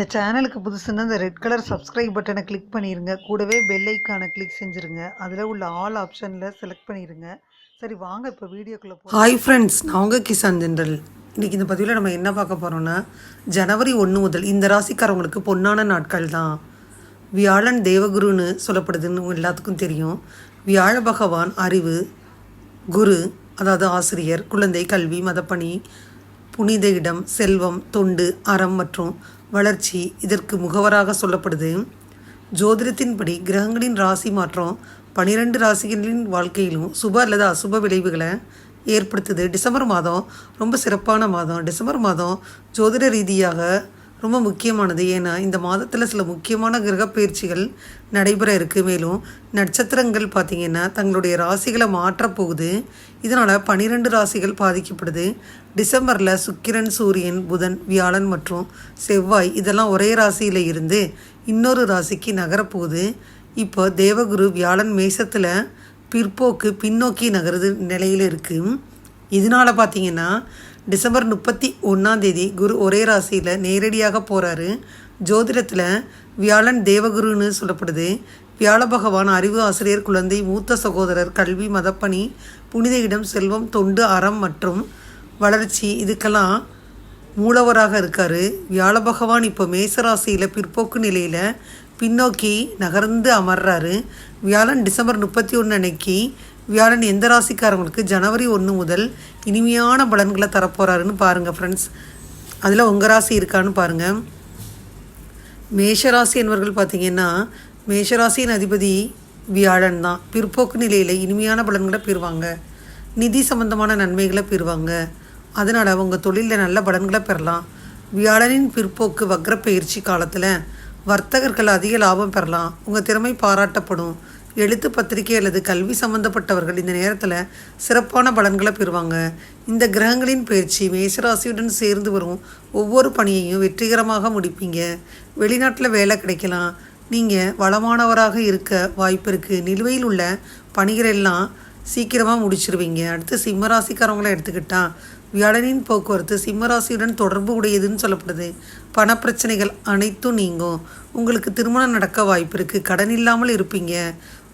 இந்த சேனலுக்கு புதுசுன்னா இந்த ரெட் கலர் சப்ஸ்கிரைப் பட்டனை கிளிக் பண்ணிடுங்க கூடவே பெல் ஐக்கானை கிளிக் செஞ்சுருங்க. அதில் உள்ள ஆல் ஆப்ஷனில் செலக்ட் பண்ணிடுங்க சரி வாங்க இப்போ வீடியோக்குள்ளே ஹாய் ஃப்ரெண்ட்ஸ் நான் உங்கள் கிசான் ஜென்ரல். இன்றைக்கி இந்த பதிவில் நம்ம என்ன பார்க்க போகிறோம்னா ஜனவரி ஒன்று முதல் இந்த ராசிக்காரவங்களுக்கு பொன்னான நாட்கள் தான். வியாழன் தேவகுருன்னு சொல்லப்படுதுன்னு எல்லாத்துக்கும் தெரியும். வியாழ பகவான் அறிவு குரு அதாவது ஆசிரியர் குழந்தை கல்வி மதப்பணி புனித இடம் செல்வம் தொண்டு அறம் மற்றும் வளர்ச்சி இதற்கு முகவராக சொல்லப்படுது. ஜோதிடத்தின்படி கிரகங்களின் ராசி மாற்றம் பனிரெண்டு ராசிகளின் வாழ்க்கையிலும் சுப அல்லது அசுப விளைவுகளை ஏற்படுத்துது. டிசம்பர் மாதம் ரொம்ப சிறப்பான மாதம். டிசம்பர் மாதம் ஜோதிட ரீதியாக ரொம்ப முக்கியமானது. ஏன்னா இந்த மாதத்தில் சில முக்கியமான கிரக பயிற்சிகள் நடைபெற இருக்குது மேலும் நட்சத்திரங்கள் பார்த்திங்கன்னா தங்களுடைய ராசிகளை மாற்றப்போகுது இதனால் பனிரெண்டு ராசிகள் பாதிக்கப்படுது. டிசம்பரில் சுக்கிரன் சூரியன் புதன் வியாழன் மற்றும் செவ்வாய் இதெல்லாம் ஒரே ராசியில் இருந்து இன்னொரு ராசிக்கு நகரப்போகுது இப்போ தேவகுரு வியாழன் மேசத்தில் பிற்போக்கு பின்னோக்கி நகருது நிலையில் இருக்குது இதனால் பார்த்தீங்கன்னா டிசம்பர் முப்பத்தி ஒன்றாம் தேதி குரு ஒரே ராசியில் நேரடியாக போகிறாரு ஜோதிடத்தில் வியாழன் தேவகுருன்னு சொல்லப்படுது. வியாழ பகவான் அறிவு ஆசிரியர் குழந்தை மூத்த சகோதரர் கல்வி மதப்பணி புனித இடம் செல்வம் தொண்டு அறம் மற்றும் வளர்ச்சி இதுக்கெல்லாம் மூலவராக இருக்கார். வியாழ பகவான் இப்போ மேசராசியில் பிற்போக்கு நிலையில் பின்னோக்கி நகர்ந்து அமர்றாரு. வியாழன் டிசம்பர் முப்பத்தி ஒன்று அன்னைக்கு வியாழன் எந்த ராசிக்காரங்களுக்கு ஜனவரி ஒன்று முதல் இனிமையான பலன்களை தரப்போகிறாருன்னு பாருங்கள் ஃப்ரெண்ட்ஸ் அதில் உங்கள் ராசி இருக்கான்னு பாருங்கள் மேஷராசி என்பவர்கள் பார்த்தீங்கன்னா மேஷராசியின் அதிபதி வியாழன் தான். பிற்போக்கு நிலையில் இனிமையான பலன்களை பெறுவாங்க. நிதி சம்பந்தமான நன்மைகளை பெறுவாங்க. அதனால் உங்கள் தொழிலில் நல்ல பலன்களை பெறலாம். வியாழனின் பிற்போக்கு வக்ர பயிற்சி காலத்தில் வர்த்தகர்கள் அதிக லாபம் பெறலாம். உங்கள் திறமை பாராட்டப்படும். எழுத்து பத்திரிகை அல்லது கல்வி சம்பந்தப்பட்டவர்கள் இந்த நேரத்தில் சிறப்பான பலன்களை பெறுவாங்க. இந்த கிரகங்களின் பயிற்சி மேசராசியுடன் சேர்ந்து வரும் ஒவ்வொரு பணியையும் வெற்றிகரமாக முடிப்பீங்க. வெளிநாட்டில் வேலை கிடைக்கலாம். நீங்கள் வளமானவராக இருக்க வாய்ப்பு இருக்குது நிலுவையில் உள்ள பணிகளெல்லாம் சீக்கிரமாக முடிச்சிருவீங்க. அடுத்து சிம்மராசிக்காரவங்களை எடுத்துக்கிட்டா வியாழனின் போக்குவரத்து சிம்மராசியுடன் தொடர்பு உடையதுன்னு சொல்லப்படுது. பணப்பிரச்சனைகள் அனைத்தும் நீங்கும். உங்களுக்கு திருமணம் நடக்க வாய்ப்பு இருக்குது கடன் இல்லாமல் இருப்பீங்க.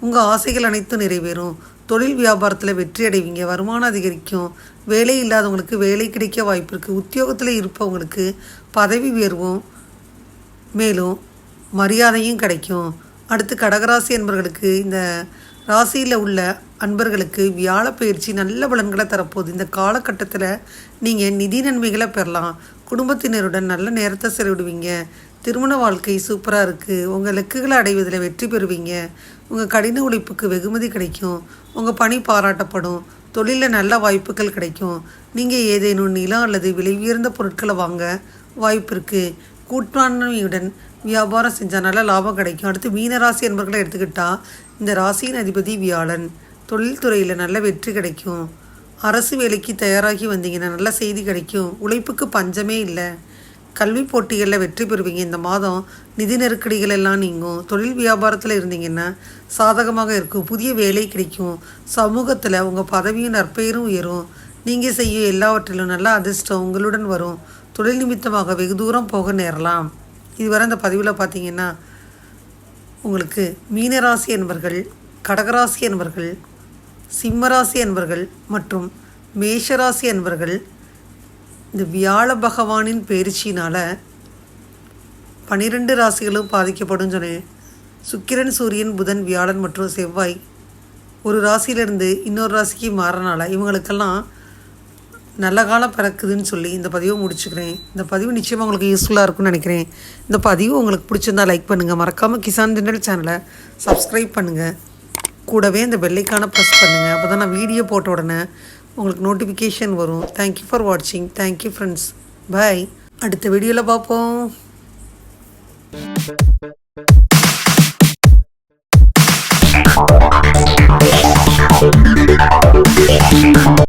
உங்கள் ஆசைகள் அனைத்தும் நிறைவேறும். தொழில் வியாபாரத்தில் வெற்றி அடைவீங்க. வருமானம் அதிகரிக்கும். வேலை இல்லாதவங்களுக்கு வேலை கிடைக்க வாய்ப்பு இருக்குது உத்தியோகத்தில் இருப்பவங்களுக்கு பதவி உயர்வும் மேலும் மரியாதையும் கிடைக்கும். அடுத்து கடகராசி என்பவர்களுக்கு இந்த ராசியில் உள்ள அன்பர்களுக்கு வியாழ பயிற்சி நல்ல பலன்களை தரப்போகுது. இந்த காலகட்டத்தில் நீங்கள் நிதி நன்மைகளை பெறலாம். குடும்பத்தினருடன் நல்ல நேரத்தை செலவிடுவீங்க. திருமண வாழ்க்கை சூப்பராக இருக்குது உங்கள் லெக்குகளை அடைவதில் வெற்றி பெறுவீங்க. உங்கள் கடின உழைப்புக்கு வெகுமதி கிடைக்கும். உங்கள் பணி பாராட்டப்படும். தொழிலில் நல்ல வாய்ப்புகள் கிடைக்கும். நீங்கள் ஏதேனும் நிலம் அல்லது விலை உயர்ந்த பொருட்களை வாங்க வாய்ப்பு இருக்குது கூட்டாண்மையுடன் வியாபாரம் செஞ்சால் நல்ல லாபம் கிடைக்கும். அடுத்து மீனராசி என்பர்களை எடுத்துக்கிட்டால் இந்த ராசியின் அதிபதி வியாழன். தொழில்துறையில் நல்ல வெற்றி கிடைக்கும். அரசு வேலைக்கு தயாராகி வந்தீங்கன்னா நல்ல செய்தி கிடைக்கும். உழைப்புக்கு பஞ்சமே இல்லை. கல்வி போட்டிகளில் வெற்றி பெறுவீங்க. இந்த மாதம் நிதி நெருக்கடிகள் எல்லாம் நீங்கும். தொழில் வியாபாரத்தில் இருந்தீங்கன்னா சாதகமாக இருக்கும். புதிய வேலை கிடைக்கும். சமூகத்தில் உங்கள் பதவியும் நற்பெயரும் உயரும். நீங்கள் செய்யும் எல்லாவற்றிலும் நல்ல அதிர்ஷ்டம் உங்களுடன் வரும். தொழில் நிமித்தமாக வெகு தூரம் போக நேரலாம். இதுவரை அந்த பதிவில் பார்த்தீங்கன்னா உங்களுக்கு மீனராசி என்பர்கள் கடகராசி என்பர்கள் சிம்மராசி என்பர்கள் மற்றும் மேஷராசி என்பர்கள் இந்த வியாழ பகவானின் பயிற்சினால் பனிரெண்டு ராசிகளும் பாதிக்கப்படும் சொன்னேன். சுக்கிரன் சூரியன் புதன் வியாழன் மற்றும் செவ்வாய் ஒரு ராசியிலிருந்து இன்னொரு ராசிக்கு மாறனால இவங்களுக்கெல்லாம் நல்ல காலம் பிறக்குதுன்னு சொல்லி இந்த பதிவை முடிச்சுக்கிறேன். இந்த பதிவு நிச்சயமாக உங்களுக்கு யூஸ்ஃபுல்லாக இருக்கும்னு நினைக்கிறேன். இந்த பதிவு உங்களுக்கு பிடிச்சிருந்தா லைக் பண்ணுங்கள் மறக்காமல் கிசான் தின்னல் சேனலை சப்ஸ்கிரைப் பண்ணுங்கள் கூடவே இந்த பெல்லைக்கான ப்ரெஸ் பண்ணுங்கள் அப்போ தான் நான் வீடியோ போட்ட உடனே உங்களுக்கு நோட்டிஃபிகேஷன் வரும். தேங்க்யூ ஃபார் வாட்சிங் தேங்க்யூ ஃப்ரெண்ட்ஸ் பாய் அடுத்த வீடியோவில் பார்ப்போம்.